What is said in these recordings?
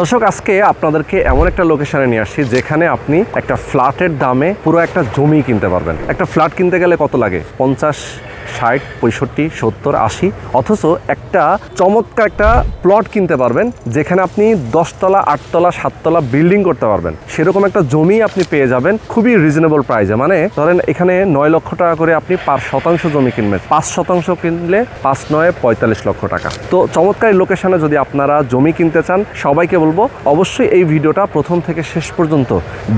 দর্শক, আজকে আপনাদেরকে এমন একটা লোকেশনে নিয়ে আসছি যেখানে আপনি একটা ফ্ল্যাটের দামে পুরো একটা জমি কিনতে পারবেন। একটা ফ্ল্যাট কিনতে গেলে কত লাগে? পঞ্চাশ ষাট, পঁয়ষট্টি, সত্তর, আশি, অথচ একটা চমৎকার একটা প্লট কিনতে পারবেন, যেখানে আপনি দশতলা, আটতলা, সাততলা বিল্ডিং করতে পারবেন। সেরকম একটা জমি আপনি পেয়ে যাবেন, খুবই রিজনেবল প্রাইসে মানে ধরেন এখানে নয় লক্ষ টাকা করে আপনি পাঁচ শতাংশ জমি কিনবেন। পাঁচ শতাংশ কিনলে পাঁচ নয়, পঁয়তাল্লিশ লক্ষ টাকা। তো চমৎকার লোকেশনে যদি আপনারা জমি কিনতে চান, সবাইকে বলব, অবশ্যই এই ভিডিওটা প্রথম থেকে শেষ পর্যন্ত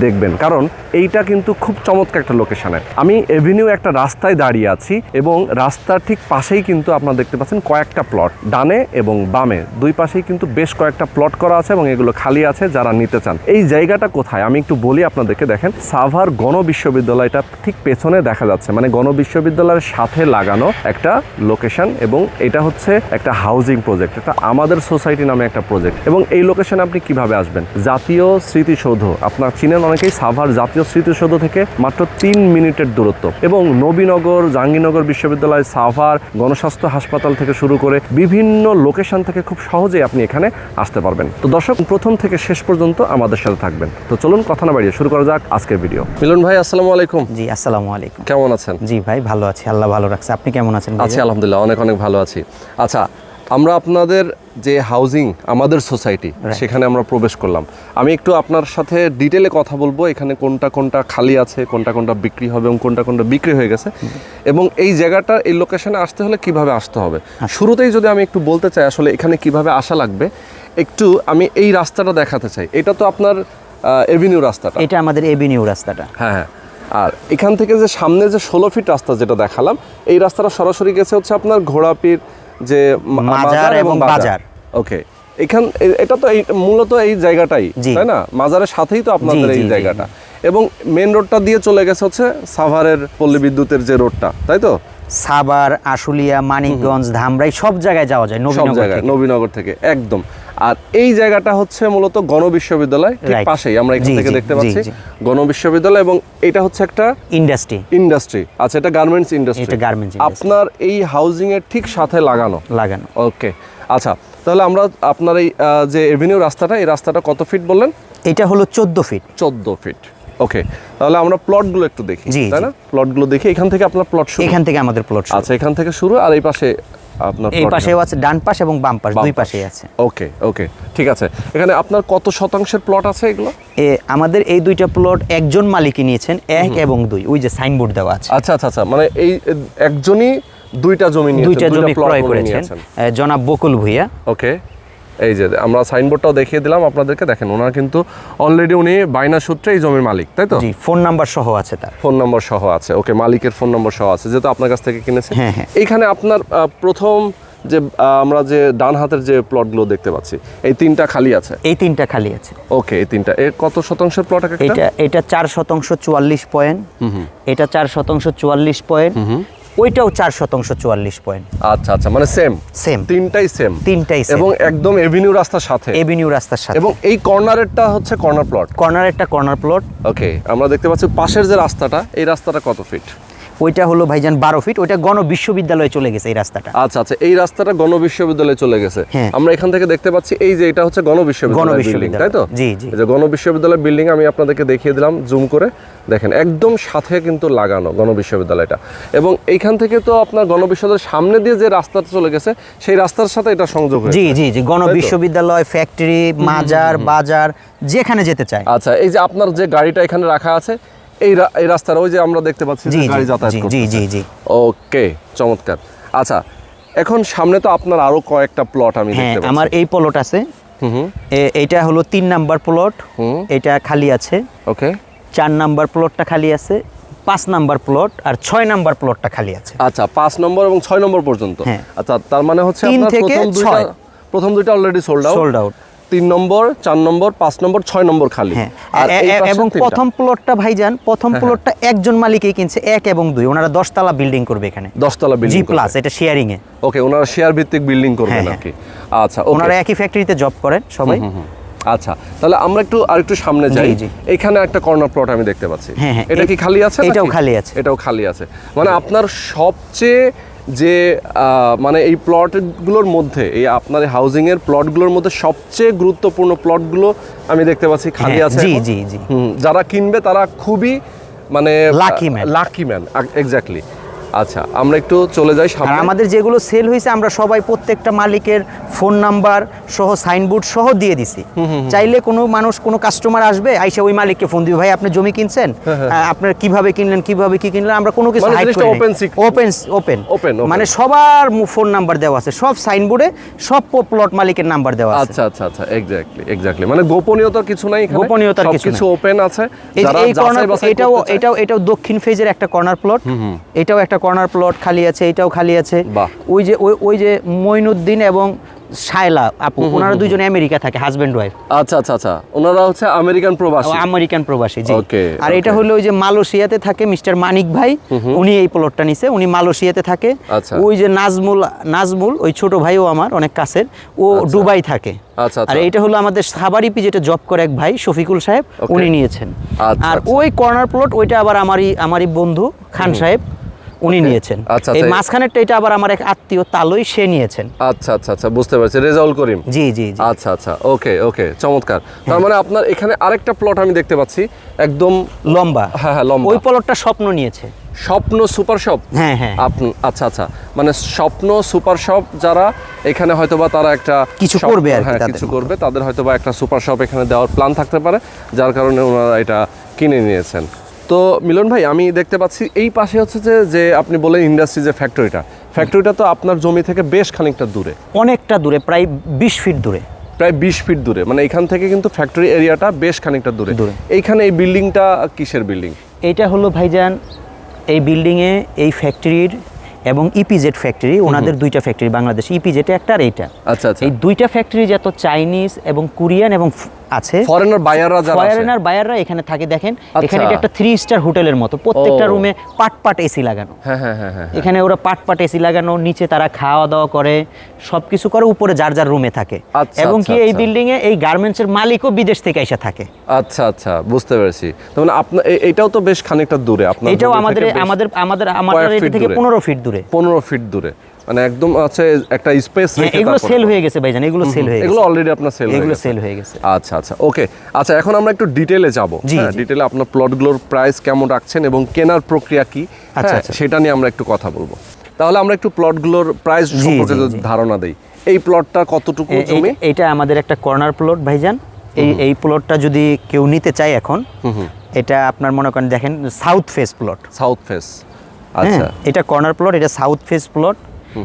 দেখবেন। কারণ এইটা কিন্তু খুব চমৎকার একটা লোকেশনে আমি এভিনিউ একটা রাস্তায় দাঁড়িয়ে আছি এবং রাস্তার ঠিক পাশেই কিন্তু আপনারা দেখতে পাচ্ছেন কয়েকটা প্লট ডানে এবং বামে। দুই পাশেই কিন্তু বেশ কয়েকটা প্লট করা আছে এবং এগুলো খালি আছে যারা নিতে চান। এই জায়গাটা কোথায়? আমি একটু বলি আপনাদেরকে, দেখেন, সাভার গণ বিশ্ববিদ্যালয়টা ঠিক পেছনে দেখা যাচ্ছে। মানে গণ বিশ্ববিদ্যালয়ের সাথে লাগানো একটা লোকেশন এবং এটা হচ্ছে একটা হাউজিং প্রজেক্ট এটা আমাদের সোসাইটি নামে একটা প্রজেক্ট এবং এই লোকেশনে আপনি কীভাবে আসবেন? জাতীয় স্মৃতিসৌধ, আপনার চিনেন অনেকেই, সাভার জাতীয় স্মৃতিসৌধ থেকে মাত্র তিন মিনিটের দূরত্ব। এবং নবীনগর, জাহাঙ্গীরনগর বিশ্ববিদ্যালয় সাভার গণস্বাস্থ্য হাসপাতাল থেকে শুরু করে বিভিন্ন লোকেশন থেকে খুব সহজেই আপনি এখানে আসতে পারবেন। তো দর্শক প্রথম থেকে শেষ পর্যন্ত আমাদের সাথে থাকবেন। তো চলুন কথা না বাড়িয়ে শুরু করা যাক আজকের ভিডিও। মিলন ভাই আসসালামু আলাইকুম। জি আসসালামু আলাইকুম। কেমন আছেন? জি ভাই ভালো আছি। আল্লাহ ভালো রাখছে। আপনি কেমন আছেন? আছি আলহামদুলিল্লাহ অনেক অনেক ভালো আছি। আচ্ছা আমরা আপনাদের যে হাউজিং আমাদের সোসাইটি সেখানে আমরা প্রবেশ করলাম। আমি একটু আপনার সাথে ডিটেলে কথা বলব এখানে কোনটা কোনটা খালি আছে কোনটা কোনটা বিক্রি হবে এবং কোনটা কোনটা বিক্রি হয়ে গেছে। এবং এই জায়গাটা এই লোকেশনে আসতে হলে কীভাবে আসতে হবে? শুরুতেই যদি আমি একটু বলতে চাই আসলে এখানে কীভাবে আসা লাগবে একটু আমি এই রাস্তাটা দেখাতে চাই। এটা তো আপনার এভিনিউ রাস্তাটা। এটা আমাদের এভিনিউ রাস্তাটা। হ্যাঁ হ্যাঁ। আর এখান থেকে যে সামনে যে ষোলো ফিট রাস্তা যেটা দেখালাম এই রাস্তাটা সরাসরি গেছে হচ্ছে আপনার ঘোড়াপির যে মাজার এবং বাজার। ওকে এখান এটা তো এই মূলত এই জায়গাটাই তাই না? মাজারের সাথেই তো আপনাদের এই। জায়গাটা। এবং মেন রোডটা দিয়ে চলে গেছে হচ্ছে সাভারের পল্লী বিদ্যুতের যে রোডটা তাই তো? সাভার আশুলিয়া মানিকগঞ্জ ধামরাই সব জায়গায় যাওয়া যায়। নবীনগর থেকে একদম। আর এই জায়গাটা হচ্ছে মূলত গণ বিশ্ববিদ্যালয় ঠিক পাশেই আমরা এখান থেকে দেখতে পাচ্ছি। গণ বিশ্ববিদ্যালয় এবং এটা হচ্ছে একটা ইন্ডাস্ট্রি ইন্ডাস্ট্রি আচ্ছা এটা গার্মেন্টস ইন্ডাস্ট্রি এটা industry। আপনার এই হাউজিং এর ঠিক সাথে লাগানো? লাগানো। ওকে আচ্ছা তাহলে আমরা আপনার এই যে এভিনিউ রাস্তাটা এই রাস্তাটা কত ফিট বললেন? এটা হলো চোদ্দ ফিট চোদ্দ ফিট ওকে তাহলে আমরা প্লটগুলো একটু দেখি তাই। না? প্লটগুলো দেখি এখান থেকে আপনার প্লট শুরু। এখান থেকে আমাদের প্লট আচ্ছা এখান থেকে শুরু আর এই পাশে আপনার এই পাশেও আছে ডান পাশ এবং বাম পাশ দুই পাশেই আছে। ওকে ওকে ঠিক আছে। এখানে আপনার কত শতাংশের প্লট আছে এগুলো? এ আমাদের এই দুইটা প্লট একজন মালিকই নিয়েছেন এক এবং দুই। ওই যে সাইনবোর্ড দেওয়া আছে। আচ্ছা আচ্ছা আচ্ছা মানে এই একজনই দুইটা জমি নিয়েছেন দুইটা জমি ক্রয় করেছেন। জনাব বকুল ভুইয়া। ওকে এই যে আমরা সাইনবোর্ডটাও দেখিয়ে দিলাম আপনাদেরকে দেখেন ওনার কিন্তু অলরেডি উনি বায়না সূত্রে এই জমির মালিক তাই তো? ফোন নাম্বার সহ আছে তার। ফোন নম্বর সহ আছে ওকে মালিকের ফোন নম্বর সহ আছে যেহেতু আপনার কাছ থেকে কিনেছে। হ্যাঁ, হ্যাঁ। এইখানে আপনার প্রথম যে আমরা যে ডান হাতের যে প্লটগুলো দেখতে পাচ্ছি এই তিনটা খালি আছে? এই তিনটা খালি আছে। ওকে এই তিনটা। এর কত শতাংশের প্লট এটা এটা চার শতাংশ চুয়াল্লিশ পয়েন্ট এটা চার শতাংশ চুয়াল্লিশ পয়েন্ট ওইটাও চার শতাংশ চুয়াল্লিশ পয়েন্ট আচ্ছা আচ্ছা মানে সেম সেম তিনটাই সেম তিনটাই এবং একদম এভিনিউ রাস্তার সাথে? এভিনিউ রাস্তার সাথে। এবং এই কর্নারেরটা হচ্ছে কর্নার প্লট কর্নারেরটা কর্নার প্লট ওকে আমরা দেখতে পাচ্ছি পাশের যে রাস্তাটা এই রাস্তাটা কত ফিট ওইটা হলো ভাইজান বারো ফিট ওইটা গণ বিশ্ববিদ্যালয়ে চলে গেছে এই রাস্তাটা। আচ্ছা আচ্ছা এই রাস্তাটা গণ বিশ্ববিদ্যালয়ে চলে গেছে। হ্যাঁ। আমরা এখান থেকে দেখতে পাচ্ছি এই যে এটা হচ্ছে গণ বিশ্ববিদ্যালয়। বিল্ডিং তাই তো? জি, জি। যে গণ বিশ্ববিদ্যালয় বিল্ডিং আমি আপনাদেরকে দেখিয়ে দিলাম জুম করে। দেখেন একদম সাথে কিন্তু লাগানো গণ বিশ্ববিদ্যালয়টা। এবং এইখান থেকে তো আপনার গণ বিশ্ববিদ্যালয়ের সামনে দিয়ে যে রাস্তাটা চলে গেছে সেই রাস্তার সাথে এটা সংযোগ জি জি জি গণ বিশ্ববিদ্যালয় ফ্যাক্টরি মাজার বাজার যেখানে যেতে চায়। আচ্ছা এই যে আপনার যে গাড়িটা এখানে রাখা আছে এই এই রাস্তার ওই যে আমরা দেখতে পাচ্ছি গাড়ি যাতায়াত জি, জি জি ওকে চমৎকার। আচ্ছা এখন সামনে তো আপনার আরও কয়েকটা প্লট আমি হ্যাঁ দেখতে পাচ্ছি। আমার এই প্লট আছে। এইটা হলো তিন নাম্বার প্লট এটা খালি আছে। ওকে। চার নাম্বার প্লটটা খালি আছে পাঁচ নাম্বার প্লট আর ছয় নাম্বার প্লটটা খালি আছে। আচ্ছা পাঁচ নম্বর এবং ছয় নম্বর পর্যন্ত। হ্যাঁ। আচ্ছা তার মানে হচ্ছে আপনার প্রথম দুইটা। প্রথম দুইটা already sold out sold out তিন নম্বর চার নম্বর পাঁচ নম্বর ছয় নম্বর খালি। হ্যাঁ। আর এ- এই এ- পাশের এবং হ্যাঁ, প্রথম প্লটটা ভাইজান প্রথম প্লটটা একজন মালিকই কিনছে এক এবং দুই। ওনারা দশতলা বিল্ডিং করবে এখানে। দশতলা জি বিল্ডিং প্লাস এটা শেয়ারিং এ। ওকে ওনারা শেয়ার ভিত্তিক বিল্ডিং করবেন হ্যাঁ, আর কি। আচ্ছা ওনারা একই ফ্যাক্টরিতে জব করেন সবাই। আচ্ছা তাহলে আমরা একটু আর একটু সামনে যাই। এখানে একটা কর্নার প্লট আমি দেখতে পাচ্ছি। হ্যাঁ, হ্যাঁ, এটা কি খালি আছে এটাও খালি আছে। এটাও খালি আছে। মানে আপনার সবচেয়ে যে আহ, মানে এই প্লটগুলোর মধ্যে এই আপনার হাউজিংয়ের এর প্লটগুলোর মধ্যে সবচেয়ে গুরুত্বপূর্ণ প্লটগুলো আমি দেখতে পাচ্ছি খালি হ্যাঁ, আছে জি, জি, জি। যারা কিনবে তারা খুবই মানে lucky man lucky man exactly আচ্ছা আমরা একটু চলে যাই আর আমাদের যেগুলো সেল হয়েছে আমরা সবাই প্রত্যেকটা মালিকের ফোন নাম্বার সহ সাইনবোর্ড সহ দিয়ে দিছি। চাইলে কোনো মানুষ কোনো কাস্টমার আসবে আইসা ওই মালিককে ফোন দিবে ভাই আপনি জমি কিনছেন? আপনার কীভাবে কিনলেন কীভাবে কি কিনলেন আমরা কোনো কিছু হাইড করি open ওপেন ওপেন open। মানে সবার ফোন নাম্বার দেওয়া আছে সব সাইনবোর্ডে সব প্লট মালিকের নাম্বার দেওয়া আছে। আচ্ছা আচ্ছা আচ্ছা এক্স্যাক্টলি এক্স্যাক্টলি মানে গোপনীয়তার কিছু নাই গোপনীয়তার কিছু কিছু ওপেন আছে। এটাও এটাও এটাও দক্ষিণ ফেজের একটা কর্নার প্লট এটাও একটা কর্নার প্লট খালি আছে এটাও খালি আছে। ওই যে ওই ওই যে মইনুদ্দিন এবং শায়লা আপু ওনারা দুইজনে আমেরিকা থাকে হাজবেন্ড ওয়াইফ আচ্ছা আচ্ছা আচ্ছা। ওনারা হচ্ছে আমেরিকান প্রবাসী। আমেরিকান প্রবাসী জি। আর এটা হলো ওই যে মালয়েশিয়াতে থাকে মিস্টার মানিক ভাই উনি এই প্লটটা নিছে উনি মালয়েশিয়াতে থাকে। আচ্ছা। ওই যে নাজমুল নাজমুল ওই ছোট ভাইও আমার অনেক কাছের ও দুবাই থাকে। আচ্ছা, আর আচ্ছা। এটা হলো আমাদের সাবারিপি যেটা জব করে এক ভাই শফিকুল সাহেব উনি নিয়েছেন। আচ্ছা, আর আচ্ছা। ওই কর্নার প্লট ওইটা আবার আমারই আমারই বন্ধু খান সাহেব। উনি নিয়েছেন। আচ্ছা, এই আচ্ছা। মাঝখানেরটা এটা আবার আমার এক আত্মীয় তালই সে নিয়েছেন। আচ্ছা আচ্ছা আচ্ছা বুঝতে পারছি। রেজাউল করিম। জি জি জি। আচ্ছা আচ্ছা ওকে ওকে চমৎকার। তার মানে আপনার এখানে আরেকটা প্লট আমি দেখতে পাচ্ছি একদম লম্বা। হ্যাঁ, হ্যাঁ, লম্বা। ওই প্লটটা স্বপ্ন নিয়েছে। স্বপ্ন সুপার শপ? হ্যাঁ, হ্যাঁ। আপনি আচ্ছা আচ্ছা মানে স্বপ্ন সুপার শপ যারা এখানে হয়তোবা তারা একটা কিছু করবে আর হ্যাঁ কিছু করবে তাদের হয়তোবা একটা সুপার শপ এখানে দেওয়ার প্ল্যান থাকতে পারে যার কারণে ওনারা এটা কিনে নিয়েছেন। তো মিলন ভাই আমি দেখতে পাচ্ছি এই পাশে হচ্ছে যে যে আপনি বলেন ইন্ডাস্ট্রি যে ফ্যাক্টরিটা ফ্যাক্টরিটা তো আপনার জমি থেকে বেশ খানিকটা দূরে। অনেকটা দূরে প্রায় বিশ ফিট দূরে। প্রায় বিশ ফিট দূরে। মানে এখান থেকে কিন্তু ফ্যাক্টরি এরিয়াটা বেশ খানিকটা দূরে। দূরে। এইখানে এই বিল্ডিংটা কিসের বিল্ডিং এইটা হলো ভাইজান এই বিল্ডিংয়ে এই ফ্যাক্টরির এবং ইপিজেড ফ্যাক্টরি ওনাদের দুইটা ফ্যাক্টরি বাংলাদেশ। ইপিজেড একটা আর এইটা। আচ্ছা আচ্ছা। এই দুইটা ফ্যাক্টরি যত চাইনিজ এবং কোরিয়ান এবং আছে। ফরেনার বায়াররা যারা ফরেনার বায়াররা এখানে থাকে দেখেন। আচ্ছা। এখানে এটা একটা থ্রি স্টার হোটেলের মতো। প্রত্যেকটা রুমে পাট পাট এসি লাগানো। হ্যাঁ হ্যাঁ হ্যাঁ হ্যাঁ এখানে ওরা পাট পাট এসি লাগানো নিচে তারা খাওয়া দাওয়া করে সব কিছু করে উপরে যার যার রুমে থাকে। আচ্ছা, এবং আচ্ছা, কি এই। বিল্ডিং এ এই গার্মেন্টসের মালিকও বিদেশ থেকে এসে থাকে। আচ্ছা আচ্ছা বুঝতে পেরেছি। তার মানে আপনার এটাও তো বেশ খানিকটা দূরে। আপনার এটাও আমাদের আমাদের আমাদের আমাদের এটা থেকে দূরে। পনেরো ফিট দূরে। পনেরো ফিট দূরে। মানে একদম আছে একটা স্পেস হ্যাঁ, এগুলো সেল হয়ে গেছে ভাইজান এগুলো সেল হয়ে এগুলো অলরেডি আপনার সেল এগুলো সেল হয়ে গেছে। আচ্ছা আচ্ছা ওকে আচ্ছা এখন আমরা একটু ডিটেলে যাব। ডিটেলে আপনার প্লটগুলোর প্রাইস কেমন রাখছেন এবং কেনার প্রক্রিয়া কি? আচ্ছা, হ্যাঁ, আচ্ছা। সেটা নিয়ে আমরা একটু কথা বলব। তাহলে আমরা একটু প্লটগুলোর প্রাইস সম্পর্কে। ধারণা দেই। এই প্লটটা কতটুকু জমি? এইটা আমাদের একটা কর্নার প্লট ভাইজান। এই এই প্লটটা যদি কেউ নিতে চায় এখন এটা আপনার মনে করেন দেখেন south face plot south face আচ্ছা। এটা কর্নার প্লট এটা সাউথ ফেস প্লট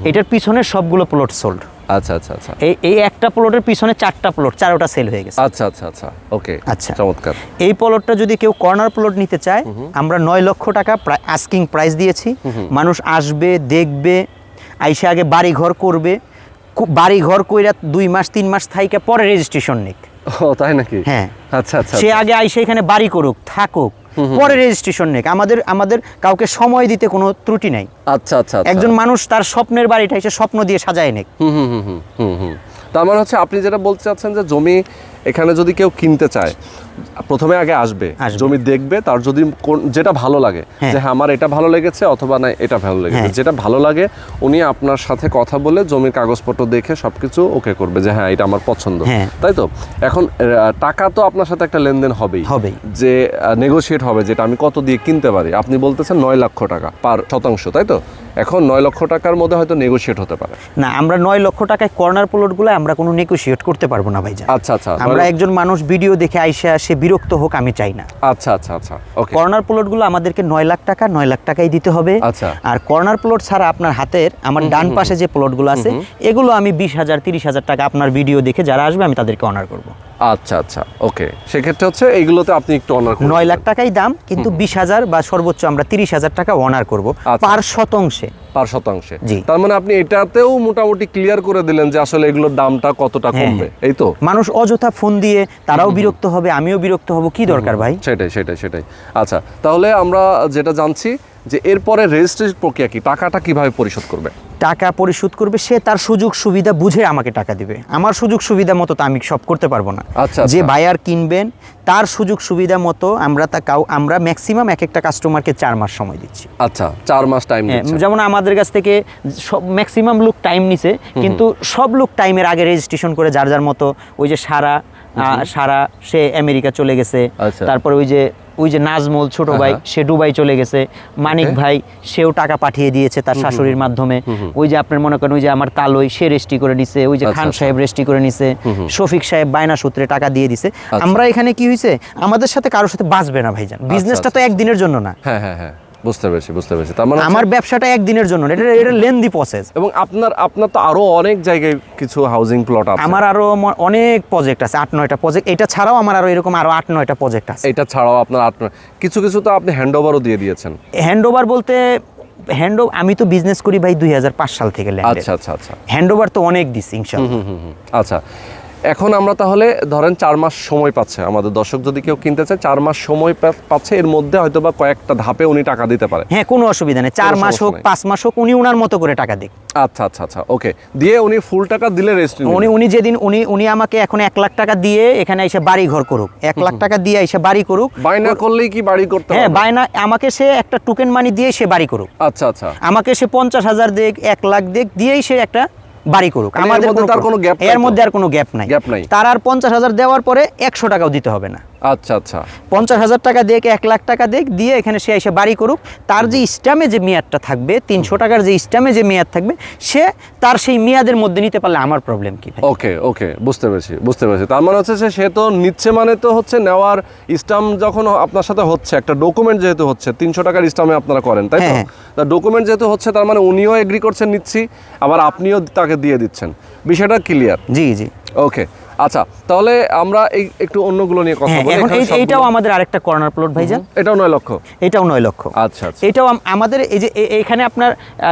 এটার পিছনে সবগুলো প্লট সোল্ড আচ্ছা আচ্ছা আচ্ছা। এই এই একটা প্লটের পিছনে চারটা প্লট চারোটা সেল হয়ে গেছে। আচ্ছা আচ্ছা আচ্ছা। ওকে আচ্ছা। চমৎকার। এই প্লটটা যদি কেউ কর্নার প্লট নিতে চায় আমরা নয় লক্ষ টাকা আস্কিং প্রাইস দিয়েছি। মানুষ আসবে দেখবে আইসে আগে বাড়ি ঘর করবে। বাড়ি ঘর কইরা দুই মাস তিন মাস থাইকা পরে রেজিস্ট্রেশন নিক। ও তাই নাকি? হ্যাঁ। আচ্ছা আচ্ছা সে আগে আইসে এখানে বাড়ি করুক থাকুক পরে রেজিস্ট্রেশন নেই আমাদের আমাদের কাউকে সময় দিতে কোনো ত্রুটি নাই। আচ্ছা আচ্ছা আচ্ছা। একজন মানুষ তার স্বপ্নের বাড়িটা এসে স্বপ্ন দিয়ে সাজায় নেক। হুম হুম হুম হুম হুম হুম। তার মানে হচ্ছে আপনি যেটা বলতে চাচ্ছেন যে জমি এখানে যদি কেউ কিনতে চায় প্রথমে আগে আসবে। জমি দেখবে তার যদি কোন- যেটা ভালো লাগে হ্যাঁ। যে হ্যাঁ আমার এটা ভালো লেগেছে অথবা না এটা ভালো লেগেছে হ্যাঁ। যেটা ভালো লাগে উনি আপনার সাথে কথা বলে জমির কাগজপত্র দেখে সবকিছু ওকে করবে যে হ্যাঁ এটা আমার পছন্দ হ্যাঁ। তাই তো এখন টাকা তো আপনার সাথে একটা লেনদেন হবেই হবে যে নেগোশিয়েট হবে যেটা আমি কত দিয়ে কিনতে পারি আপনি বলতেছেন নয় লক্ষ টাকা পার শতাংশ তাই তো এখন নয় লক্ষ টাকার মধ্যে হয়তো নেগোশিয়েট হতে পারে। না আমরা নয় লক্ষ টাকায় কর্নার প্লটগুলো আমরা কোনো নেগোশিয়েট করতে পারব না ভাইজান। আচ্ছা আচ্ছা আমরা একজন মানুষ ভিডিও দেখে আইসা সে বিরক্ত হোক আমি চাই না। আচ্ছা আচ্ছা আচ্ছা ওকে কর্নার প্লটগুলো আমাদেরকে নয় লাখ টাকা নয় লাখ টাকাই দিতে হবে। আচ্ছা। আর কর্নার প্লট ছাড়া আপনার হাতের আমার ডান পাশে যে প্লটগুলো আছে এগুলো আমি বিশ হাজার তিরিশ হাজার টাকা আপনার ভিডিও দেখে যারা আসবে আমি তাদেরকে অনার করব। আচ্ছা আচ্ছা ওকে। সেক্ষেত্রে হচ্ছে এইগুলোতে আপনি একটু অনার নয় লাখ টাকাই দাম কিন্তু বিশ হাজার বা সর্বোচ্চ আমরা তিরিশ হাজার টাকা অনার করব আচ্ছা। পার শতাংশে। পার শতাংশে। জি। তার মানে আপনি এটাতেও মোটামুটি ক্লিয়ার করে দিলেন যে আসলে এগুলোর দামটা কতটা হ্যাঁ, কমবে এই তো? মানুষ অযথা ফোন দিয়ে তারাও বিরক্ত হবে আমিও বিরক্ত হব কি দরকার ভাই? সেটাই সেটাই সেটাই। আচ্ছা তাহলে আমরা যেটা জানছি যে এরপরে রেজিস্ট্রেশন প্রক্রিয়া কি? টাকাটা কীভাবে পরিশোধ করবে? টাকা পরিশোধ করবে সে তার সুযোগ সুবিধা বুঝে আমাকে টাকা দিবে। আমার সুযোগ সুবিধা মতো তো আমি সব করতে পারব না। আচ্ছা, যে আচ্ছা। বায়ার কিনবেন তার সুযোগ সুবিধা মতো আমরা তা কাউ আমরা ম্যাক্সিমাম এক একটা কাস্টমারকে চার মাস সময় দিচ্ছি। আচ্ছা চার মাস টাইম হ্যাঁ, যেমন আমাদের কাছ থেকে সব ম্যাক্সিমাম লোক টাইম নিছে কিন্তু সব লোক টাইমের আগে রেজিস্ট্রেশন করে যার যার মতো ওই যে সারা সারা সে আমেরিকা চলে গেছে তারপর ওই যে ওই যে নাজমল ছোট ভাই সে দুবাই চলে গেছে। মানিক ভাই সেও টাকা পাঠিয়ে দিয়েছে তার শাশুড়ির মাধ্যমে। ওই যে আপনার মনে করেন ওই যে আমার তালই সে রেস্টি করে নিছে ওই যে আচ্ছা, খান আচ্ছা। সাহেব রেস্টি করে নিছে। শফিক সাহেব বায়না সূত্রে টাকা দিয়ে দিছে। আমরা এখানে কি হয়েছে আমাদের সাথে কারোর সাথে বাঁচবে না ভাইজান। বিজনেসটা তো আচ্ছা। একদিনের জন্য না। হ্যাঁ হ্যাঁ হ্যাঁ। বুঝতে পেরেছি বুঝতে পেরেছি। তার মানে আমার ব্যবসাটা একদিনের জন্য এটা এটা লেন্দি প্রসেস এবং আপনার আপনার তো আরও অনেক জায়গায় কিছু হাউজিং প্লট আছে। আমার আরও অনেক প্রজেক্ট আছে আট নয়টা প্রজেক্ট এটা ছাড়াও আমার আরও এরকম আরও আট নয়টা প্রজেক্ট আছে। এটা ছাড়াও আপনার আট কিছু কিছু তো আপনি হ্যান্ডওভারও দিয়ে দিয়েছেন। হ্যান্ড ওভার বলতে হ্যান্ড আমি তো বিজনেস করি ভাই দুই সাল থেকে আচ্ছা আচ্ছা আচ্ছা। হ্যান্ড ওভার তো অনেক দিচ্ছি ইনশাল্লাহ। আচ্ছা এখন আমরা তাহলে ধরেন চার মাস সময় পাচ্ছে। আমাদের দর্শক যদি কেউ কিনতে চায় চার মাস সময় পাচ্ছে এর মধ্যে হয়তো বা কয়েকটা ধাপে উনি টাকা দিতে পারে। হ্যাঁ কোনো অসুবিধা নেই। চার মাস হোক পাঁচ মাস হোক উনি উনার মতো করে টাকা দিক। আচ্ছা আচ্ছা আচ্ছা ওকে। দিয়ে উনি ফুল টাকা দিলে রেজিস্ট্রি উনি উনি যেদিন উনি উনি আমাকে এখন এক লাখ টাকা দিয়ে এখানে এসে বাড়ি ঘর করুক। এক লাখ টাকা দিয়ে এসে বাড়ি করুক। বায়না করলেই কি বাড়ি করতে হ্যাঁ বায়না আমাকে সে একটা টোকেন মানি দিয়ে সে বাড়ি করুক। আচ্ছা আচ্ছা। আমাকে সে পঞ্চাশ হাজার দেখ এক লাখ দেখ দিয়েই সে একটা বাড়ি করুক। মানে আমাদের মধ্যে তার কোনো গ্যাপ এর মধ্যে আর কোনো গ্যাপ নাই। তার আর পঞ্চাশ হাজার দেওয়ার পরে একশো টাকাও দিতে হবে না। আচ্ছা আচ্ছা। পঞ্চাশ হাজার টাকা দেখ এক লাখ টাকা দেখ দিয়ে এখানে সে এসে বাড়ি করুক। তার যে স্ট্যামে যে মেয়াদটা থাকবে তিনশো টাকার যে স্ট্যামে যে মেয়াদ থাকবে সে তার সেই মেয়াদের মধ্যে নিতে পারলে আমার প্রবলেম কি ওকে ওকে বুঝতে পেরেছি বুঝতে পেরেছি। তার মানে হচ্ছে সে তো নিচ্ছে মানে তো হচ্ছে নেওয়ার স্টাম্প যখন আপনার সাথে হচ্ছে একটা ডকুমেন্ট যেহেতু হচ্ছে তিনশো টাকার স্টাম্পে আপনারা করেন তাই তো? হ্যাঁ। তা ডকুমেন্ট যেহেতু হচ্ছে তার মানে উনিও এগ্রি করছেন নিচ্ছি আবার আপনিও তাকে দিয়ে দিচ্ছেন। বিষয়টা ক্লিয়ার জি জি। ওকে আচ্ছা তাহলে আমরা এই একটু অন্যগুলো নিয়ে কথা হ্যাঁ বলি এখন এইটাও আমাদের আরেকটা কর্নার প্লট ভাইজান। এটাও নয় লক্ষ। এটাও নয় লক্ষ। আচ্ছা আচ্ছা। এটাও আমাদের এই যে এখানে আপনার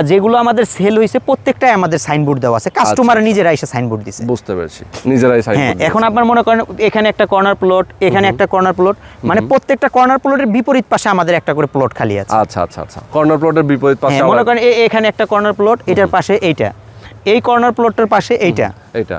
যেগুলো আমাদের সেল হয়েছে প্রত্যেকটাই আমাদের সাইনবোর্ড দেওয়া আছে। কাস্টমার নিজেরা এসে সাইনবোর্ড দিছে। বুঝতে পেরেছি। নিজেরাই সাইড হ্যাঁ এখন আপনার মনে করেন এখানে একটা কর্নার প্লট এখানে একটা কর্নার প্লট মানে প্রত্যেকটা কর্নার প্লটের বিপরীত পাশে আমাদের একটা করে প্লট খালি আছে। আচ্ছা আচ্ছা আচ্ছা। কর্নার প্লটের বিপরীত পাশে হ্যাঁ মনে করেন এখানে একটা কর্নার প্লট এটার পাশে এইটা। এই কর্নার প্লটটার পাশে এইটা। এটা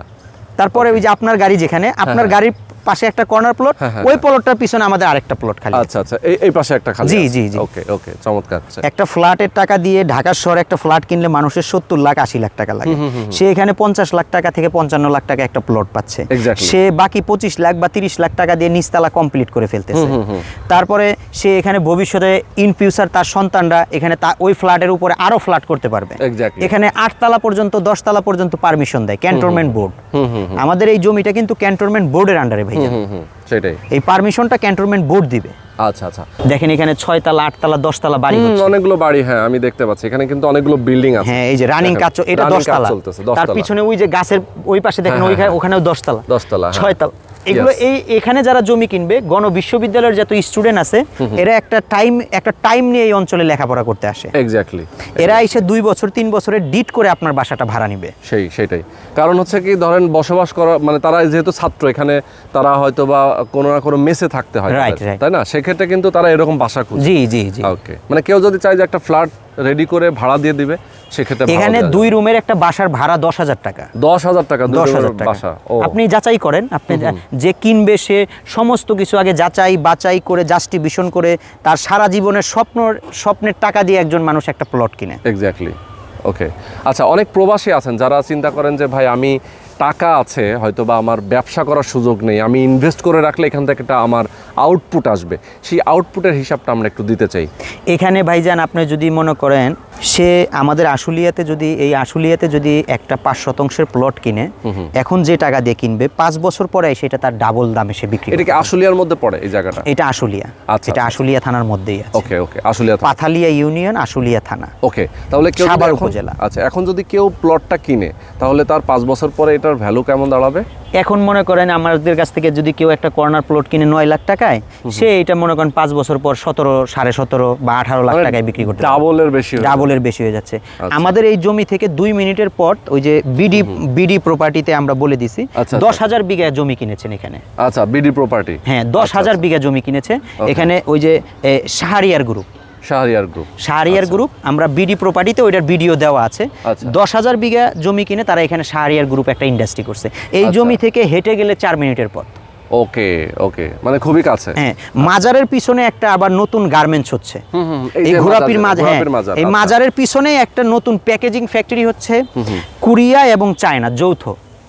তারপরে ওই যে আপনার গাড়ি যেখানে আপনার গাড়ির পাশে একটা কর্নার প্লট হ্যাঁ, হ্যাঁ, ওই প্লটটার পিছনে আমাদের আরেকটা প্লট খালি। আচ্ছা আচ্ছা এই পাশে একটা খালি জি, জি, জি। ওকে ওকে চমৎকার। একটা ফ্ল্যাটের টাকা দিয়ে ঢাকার শহরে একটা ফ্ল্যাট কিনলে মানুষের সত্তর লাখ আশি লাখ টাকা লাগে। সে এখানে পঞ্চাশ লাখ টাকা থেকে পঞ্চান্ন লাখ টাকা একটা প্লট পাচ্ছে। সে বাকি পঁচিশ লাখ বা তিরিশ লাখ টাকা দিয়ে নিচতলা কমপ্লিট করে ফেলতেছে। তারপরে সে এখানে ভবিষ্যতে ইন ফিউচার তার সন্তানরা এখানে তা ওই ফ্ল্যাটের উপরে আরও ফ্ল্যাট করতে পারবে. এখানে আটতলা পর্যন্ত দশতলা পর্যন্ত পারমিশন দেয় ক্যান্টনমেন্ট বোর্ড আমাদের এই জমিটা কিন্তু ক্যান্টনমেন্ট বোর্ডের আন্ডারে ভাই। সেটাই। এই পারমিশনটা ক্যান্টনমেন্ট বোর্ড দিবে। আচ্ছা আচ্ছা। দেখেন এখানে ছয়তলা আট তালা বাড়ি তালা বাড়ি অনেকগুলো বাড়ি হ্যাঁ আমি দেখতে পাচ্ছি। এখানে কিন্তু অনেকগুলো বিল্ডিং আছে। হ্যাঁ এই যে রানিং কাজ এটা দশ তালা। তার পিছনে ওই যে গাছের ওই পাশে দেখেন ওইখানে ওইখানে দশ তালা। দশ তালা ছয় ছয়তলা এগুলো এই এখানে যারা জমি কিনবে গণ বিশ্ববিদ্যালয়ের যত স্টুডেন্ট আছে এরা একটা টাইম একটা টাইম নিয়ে এই অঞ্চলে লেখাপড়া করতে আসে। এক্স্যাক্টলি এরা এসে দুই বছর তিন বছরের ডিট করে আপনার বাসাটা ভাড়া নিবে। সেই সেটাই। কারণ হচ্ছে কি ধরেন বসবাস করা মানে তারা যেহেতু ছাত্র এখানে তারা হয়তো বা কোনো না কোনো মেসে থাকতে হয়. তাই না? সেক্ষেত্রে কিন্তু তারা এরকম বাসা খুঁজে। জি জি জি। ওকে মানে কেউ যদি চায় যে একটা ফ্ল্যাট রেডি করে ভাড়া দিয়ে দিবে সেক্ষেত্রে এখানে দুই রুমের একটা বাসার ভাড়া দশ হাজার টাকা। দশ হাজার টাকা দশ হাজার টাকা। বাসা আপনি যাচাই করেন আপনি যে কিনবে সে সমস্ত কিছু আগে যাচাই বাচাই করে জাস্টিবিশন করে তার সারা জীবনের স্বপ্ন স্বপ্নের টাকা দিয়ে একজন মানুষ একটা প্লট কিনে। এক্স্যাক্টলি ওকে আচ্ছা অনেক প্রবাসী আছেন যারা চিন্তা করেন যে ভাই আমি টাকা আছে হয়তো বা আমার ব্যবসা করার সুযোগ নেই আমি ইনভেস্ট করে রাখলে এখান থেকে একটা আমার আউটপুট আসবে। সেই আউটপুটের হিসাবটা আমরা একটু দিতে চাই। এখানে ভাইজান আপনি যদি মনে করেন সে আমাদের আশুলিয়াতে যদি এই আশুলিয়াতে যদি একটা পাঁচ শতাংশের প্লট কিনে এখন যে টাকা দিয়ে কিনবে পাঁচ বছর পরে সেটা তার ডাবল দামে সে বিক্রি এটা কি। আশুলিয়ার মধ্যে পড়ে এই জায়গাটা? এটা আশুলিয়া। আচ্ছা, এটা আচ্ছা। আশুলিয়া থানার মধ্যেই আছে। Okay okay Ashulia Pathalia union Ashulia থানা। ওকে তাহলে কেউ উপজেলা। আচ্ছা এখন যদি কেউ প্লটটা কিনে তাহলে তার পাঁচ বছর পরে এটার ভ্যালু কেমন দাঁড়াবে? এখন মনে করেন আমাদের কাছ থেকে যদি কেউ একটা কর্নার প্লট কিনে নয় লাখ টাকায় সে এটা মনে করেন পাঁচ বছর পর সতেরো সাড়ে সতেরো বা আঠারো লাখ টাকায় বিক্রি করতে ডাবলের বেশি ডাবলের বেশি হয়ে যাচ্ছে। আচ্ছা। আমাদের এই জমি থেকে দুই মিনিটের পর ওই যে বিডি বিডি প্রপার্টিতে আমরা বলে দিছি আচ্ছা, দশ আচ্ছা। হাজার বিঘা জমি কিনেছেন এখানে। আচ্ছা বিডি প্রপার্টি হ্যাঁ দশ হাজার বিঘা জমি কিনেছে। এখানে ওই যে এ, Shahriar group Shahriar group Shahriar group আমরা বিডি প্রপার্টিতে ওইটার ভিডিও দেওয়া আছে। আচ্ছা। দশ হাজার বিঘা জমি কিনে তারা এখানে শাহরিয়ার গ্রুপ একটা ইন্ডাস্ট্রি করছে। এই আচ্ছা। জমি থেকে হেঁটে গেলে চার মিনিটের পথ। ওকে ওকে মানে খুবই কাছে। হ্যাঁ মাজারের পিছনে একটা আবার নতুন গার্মেন্টস হচ্ছে। এই ঘোরাপির মাঝ হ্যাঁ এই আচ্ছা। মাজারের পিছনে একটা নতুন প্যাকেজিং ফ্যাক্টরি হচ্ছে কোরিয়া এবং চায়না যৌথ।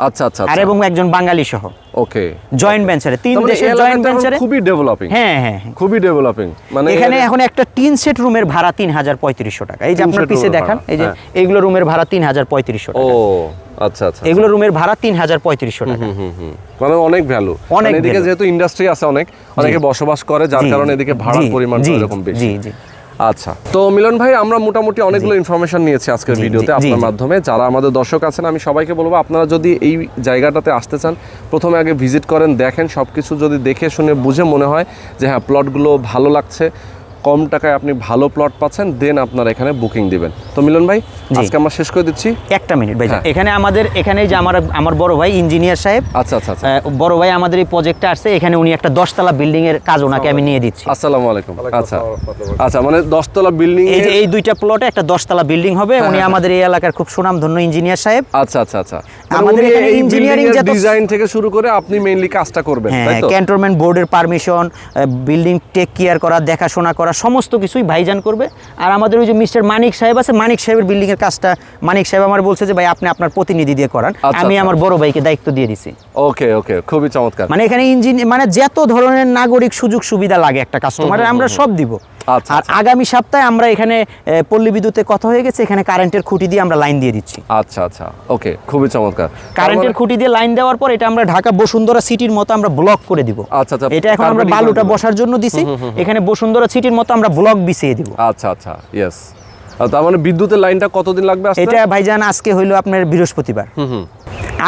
আচ্ছা আচ্ছা আর এবং একজন বাঙালি সহ। ওকে জয়েন্ট ভেঞ্চারে তিন মানে দেশের জয়েন্ট ভেঞ্চারে খুবই ডেভেলপিং হ্যাঁ হ্যাঁ হ্যাঁ। খুবই ডেভেলপিং মানে এখানে এখন একটা তিন সেট রুমের ভাড়া তিন হাজার পঁয়ত্রিশশো টাকা। এই যে আপনার পিছে দেখান এই যে হ্যাঁ। এইগুলো রুমের ভাড়া তিন হাজার পঁয়ত্রিশশো ও আচ্ছা আচ্ছা এগুলো রুমের ভাড়া তিন হাজার পঁয়ত্রিশশো টাকা। মানে অনেক ভ্যালু অনেক এদিকে যেহেতু ইন্ডাস্ট্রি আছে অনেক অনেকে বসবাস করে যার কারণে এদিকে ভাড়ার পরিমাণ এরকম বেশি। জি জি। আচ্ছা। তো মিলন ভাই আমরা মোটামুটি অনেকগুলো ইনফরমেশন নিয়েছি আজকের ভিডিওতে আপনার মাধ্যমে। যারা আমাদের দর্শক আছেন আমি সবাইকে বলব আপনারা যদি এই জায়গাটাতে আসতে চান প্রথমে আগে ভিজিট করেন দেখেন সব কিছু যদি দেখে শুনে বুঝে মনে হয় যে হ্যাঁ প্লটগুলো ভালো লাগছে। কম টাকায় আপনি ভালো প্লট পাচ্ছেন দেন আপনারা এখানে বুকিং দিবেন। তো মিলন ভাই আজকে আমরা শেষ করে দিচ্ছি। একটা মিনিট ভাই হ্যাঁ। এখানে আমাদের এখানে যে আমার আমার বড় ভাই ইঞ্জিনিয়ার সাহেব আচ্ছা আচ্ছা আচ্ছা। বড় ভাই আমাদের এই প্রজেক্টে আসছে এখানে উনি একটা দশতলা বিল্ডিং এর কাজ ওনাকে আমি নিয়ে দিচ্ছি। আসসালামু আলাইকুম। আচ্ছা। আচ্ছা মানে দশতলা বিল্ডিং এই যে এই দুইটা প্লটে একটা দশতলা বিল্ডিং হবে হ্যাঁ, উনি আমাদের এই এলাকার খুব সুনামধন্য ইঞ্জিনিয়ার সাহেব। আচ্ছা আচ্ছা আচ্ছা। আমাদের এখানে বিল্ডিং যত- ডিজাইন থেকে শুরু করে আপনি মেইনলি কাজটা করবেন তাই হ্যাঁ তো ক্যান্টনমেন্ট বোর্ডের পারমিশন বিল্ডিং টেক কেয়ার করা দেখাশোনা করা সমস্ত কিছুই ভাইজান করবে। আর আমাদের ওই যে মিস্টার মানিক সাহেব আছে মানিক সাহেবের বিল্ডিং এর কাজটা মানিক সাহেব আমার বলছে যে ভাই আপনি আপনার প্রতিনিধি দিয়ে করান। আচ্ছা, আমি আচ্ছা। আমার বড় ভাইকে দায়িত্ব দিয়ে দিছি। ওকে ওকে খুবই চমৎকার। মানে এখানে ইঞ্জিন মানে যত ধরনের নাগরিক সুযোগ সুবিধা লাগে একটা কাস্টমারের আমরা সব দিব। আর আগামী সপ্তাহে আমরা এখানে পল্লী বিদ্যুতে কথা হয়ে গেছে এখানে কারেন্টের খুঁটি দিয়ে আমরা লাইন দিয়ে দিচ্ছি। আচ্ছা আচ্ছা। ওকে খুবই চমৎকার। কারেন্টের খুঁটি দিয়ে লাইন দেওয়ার পর এটা আমরা ঢাকা বসুন্ধরা সিটির মতো আমরা ব্লক করে দিব। আচ্ছা, আচ্ছা, এটা এখন আমরা বালুটা বসার জন্য দিছি। এখানে বসুন্ধরা সিটির মতো আমরা ব্লক বিছিয়ে দিব। আচ্ছা আচ্ছা। ইয়েস তার মানে বিদ্যুতের লাইনটা কতদিন লাগবে এটা ভাইজান আজকে হইল আপনার বৃহস্পতিবার। হুম হুম।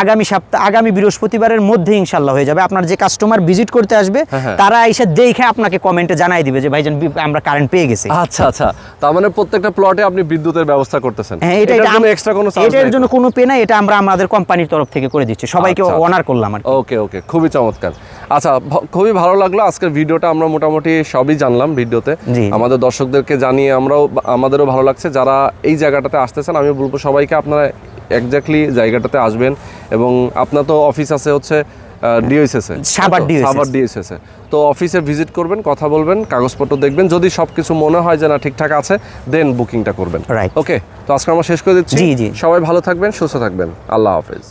আগামী সপ্তাহ আগামী বৃহস্পতিবারের মধ্যে ইনশাল্লাহ হয়ে যাবে। আপনার যে কাস্টমার ভিজিট করতে আসবে হ্যাঁ, হ্যাঁ। তারা এসে দেখে আপনাকে কমেন্টে জানাই দিবে যে ভাইজান আমরা কারেন্ট পেয়ে গেছি। আচ্ছা আচ্ছা। তার মানে প্রত্যেকটা প্লটে আপনি বিদ্যুতের ব্যবস্থা করতেছেন। হ্যাঁ এটা এক্সট্রা কোনো এটার জন্য কোনো পে নাই এটা আমরা আমাদের কোম্পানির তরফ থেকে করে দিচ্ছি। সবাইকে আচ্ছা, আচ্ছা। অনার করলাম আর ওকে ওকে খুবই চমৎকার। আচ্ছা খুবই ভালো লাগল। আজকের ভিডিওটা আমরা মোটামুটি সবই জানলাম ভিডিওতে। আমাদের দর্শকদেরকে জানিয়ে আমরাও আমাদেরও ভালো লাগছে। যারা এই জায়গাটাতে আসতেছেন আমি বলব সবাইকে আপনারা এক্স্যাক্টলি জায়গাটাতে আসবেন এবং আপনার তো অফিস আছে হচ্ছে ডিওএসএসে সাবার সাভার এ। তো অফিসে ভিজিট করবেন কথা বলবেন কাগজপত্র দেখবেন। যদি সবকিছু মনে হয় যে না ঠিকঠাক আছে দেন বুকিংটা করবেন। ওকে তো আজকে আমরা শেষ করে দিচ্ছি। সবাই ভালো থাকবেন সুস্থ থাকবেন। আল্লাহ হাফেজ।